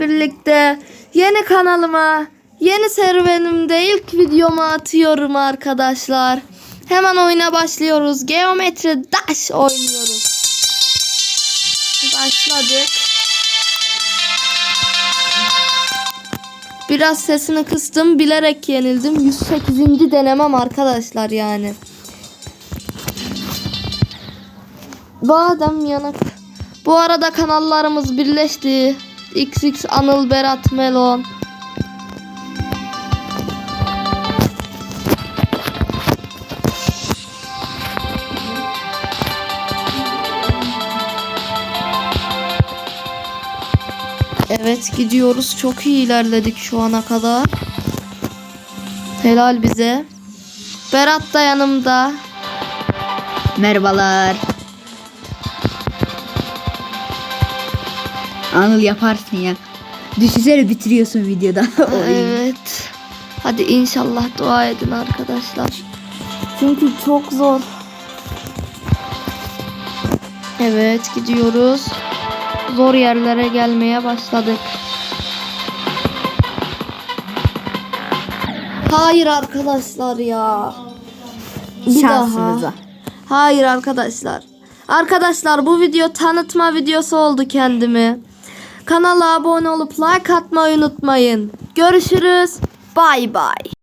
birlikte yeni kanalıma, yeni serüvenimde ilk videomu atıyorum arkadaşlar. Hemen oyuna başlıyoruz. Geometri Dash oynuyoruz. Başladık. Biraz sesini kıstım. Bilerek yenildim. 108. denemem arkadaşlar yani. Badem yanık. Bu arada kanallarımız birleşti. XX Anıl Berat Melon. Evet gidiyoruz. Çok iyi ilerledik şu ana kadar. Helal bize. Berat da yanımda. Merhabalar. Anıl yaparsın ya. Düşünsene bitiriyorsun videoda. Evet. Hadi inşallah dua edin arkadaşlar. Çünkü çok zor. Evet gidiyoruz. Zor yerlere gelmeye başladık. Hayır arkadaşlar ya. Bir Şansınıza. daha. Hayır arkadaşlar. Arkadaşlar bu video tanıtma videosu oldu kendimi. Kanala abone olup like atmayı unutmayın. Görüşürüz. Bay bay.